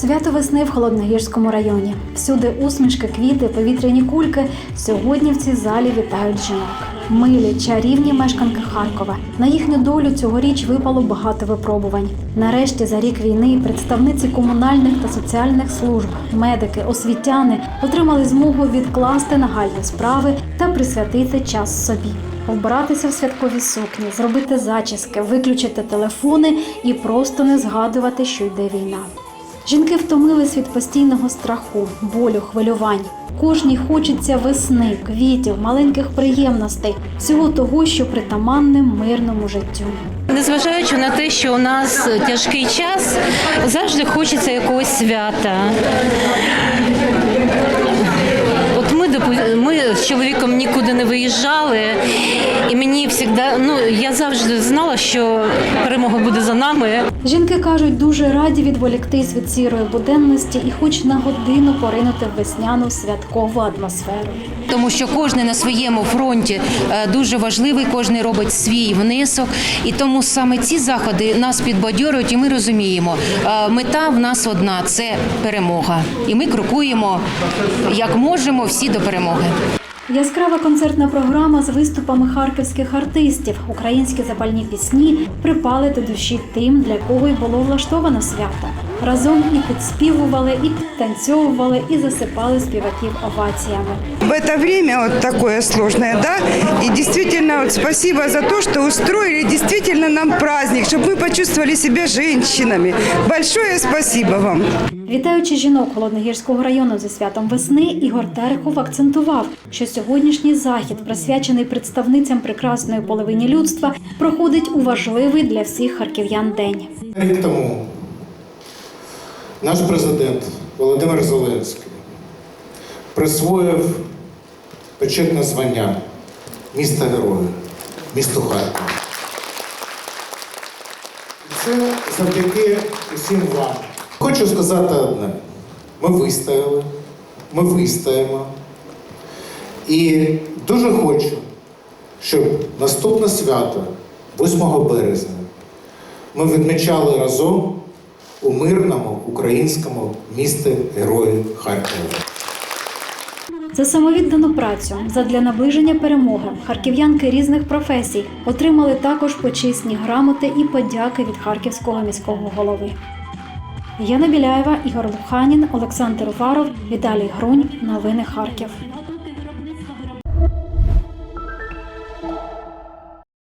Свято весни в Холодногірському районі. Всюди усмішки, квіти, повітряні кульки. Сьогодні в цій залі вітають жінок. Милі, чарівні мешканки Харкова. На їхню долю цьогоріч випало багато випробувань. Нарешті за рік війни представниці комунальних та соціальних служб, медики, освітяни отримали змогу відкласти нагальні справи та присвятити час собі. Вбратися в святкові сукні, зробити зачіски, виключити телефони і просто не згадувати, що йде війна. Жінки втомились від постійного страху, болю, хвилювань. Кожній хочеться весни, квітів, маленьких приємностей, всього того, що притаманне мирному життю. Незважаючи на те, що у нас тяжкий час, завжди хочеться якогось свята. От ми, ми з чоловіком нікуди не виїжджали, і мені завжди, ну я завжди знала, що перемога буде за нами. Жінки кажуть, дуже раді відволіктись від сірої буденності і хоч на годину поринути в весняну святкову атмосферу. тому що кожен на своєму фронті е, дуже важливий, кожен робить свій внесок, і тому саме ці заходи нас підбадьорюють, і ми розуміємо, е, мета в нас одна це перемога, і ми крокуємо як можемо всі до перемоги. Яскрава концертна програма з виступами харківських артистів. Українські запальні пісні припали до душі тим, для кого й було влаштовано свято. Разом і підспівували, і підтанцьовували, і засипали співаків оваціями. В це час от таке складне, да, и действительно вот спасибо за то, что устроили действительно нам праздник, чтобы мы почувствовали себя женщинами. Большое спасибо вам. Вітаючи жінок Холодногірського району зі святом весни, Ігор Терехов акцентував, що сьогоднішній захід, присвячений представницям прекрасної половині людства, проходить у важливий для всіх харків'ян день. Рік тому наш президент Володимир Зеленський присвоїв почетне звання міста героя, місту Харкова. Це завдяки усім вам. Хочу сказати одне: ми вистояли, ми вистоїмо. І дуже хочу, щоб наступне свято, 8 березня, ми відмічали разом у мирному українському місті Герої Харкова. За самовіддану працю задля наближення перемоги харків'янки різних професій отримали також почесні грамоти і подяки від харківського міського голови. Яна Біляєва, Ігор Луханін, Олександр Уваров, Віталій Грунь. Новини Харків.